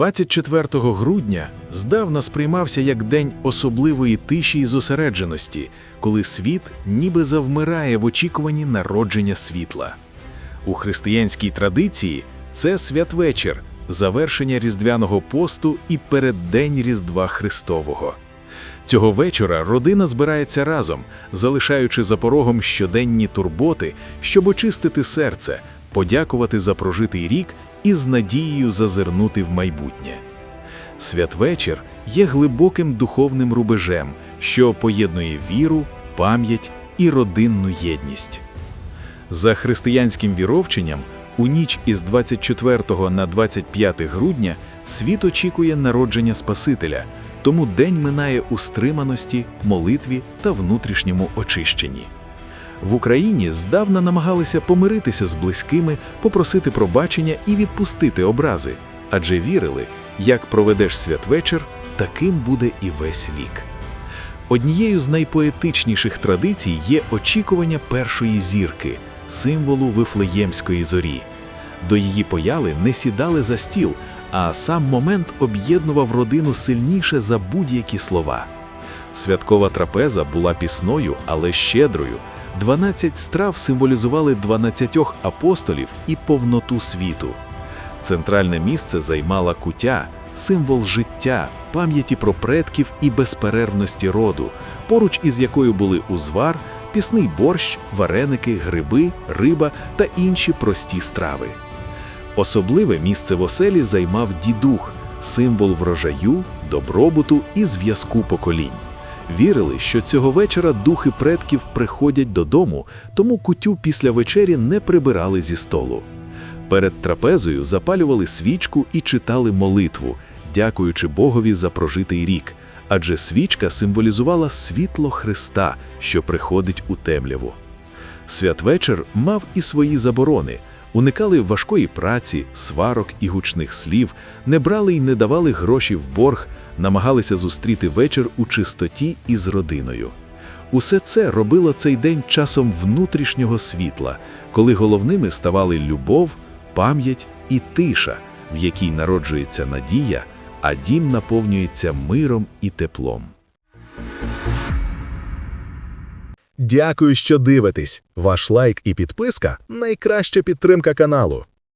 24 грудня здавна сприймався як день особливої тиші і зосередженості, коли світ ніби завмирає в очікуванні народження світла. У християнській традиції це святвечір, завершення Різдвяного посту і переддень Різдва Христового. Цього вечора родина збирається разом, залишаючи за порогом щоденні турботи, щоб очистити серце, подякувати за прожитий рік і з надією зазирнути в майбутнє. Святвечір є глибоким духовним рубежем, що поєднує віру, пам'ять і родинну єдність. За християнським віровченням, у ніч із 24 на 25 грудня світ очікує народження Спасителя, тому день минає у стриманості, молитві та внутрішньому очищенні. В Україні здавна намагалися помиритися з близькими, попросити пробачення і відпустити образи, адже вірили, як проведеш святвечір, таким буде і весь рік. Однією з найпоетичніших традицій є очікування першої зірки, символу Вифлеємської зорі. До її появи не сідали за стіл, а сам момент об'єднував родину сильніше за будь-які слова. Святкова трапеза була пісною, але щедрою. Дванадцять страв символізували дванадцятьох апостолів і повноту світу. Центральне місце займала кутя, символ життя, пам'яті про предків і безперервності роду, поруч із якою були узвар, пісний борщ, вареники, гриби, риба та інші прості страви. Особливе місце в оселі займав дідух, символ врожаю, добробуту і зв'язку поколінь. Вірили, що цього вечора духи предків приходять додому, тому кутю після вечері не прибирали зі столу. Перед трапезою запалювали свічку і читали молитву, дякуючи Богові за прожитий рік, адже свічка символізувала світло Христа, що приходить у темряву. Святвечір мав і свої заборони. Уникали важкої праці, сварок і гучних слів, не брали й не давали гроші в борг, намагалися зустріти вечір у чистоті і з родиною. Усе це робило цей день часом внутрішнього світла, коли головними ставали любов, пам'ять і тиша, в якій народжується надія, а дім наповнюється миром і теплом. Дякую, що дивитесь. Ваш лайк і підписка найкраща підтримка каналу.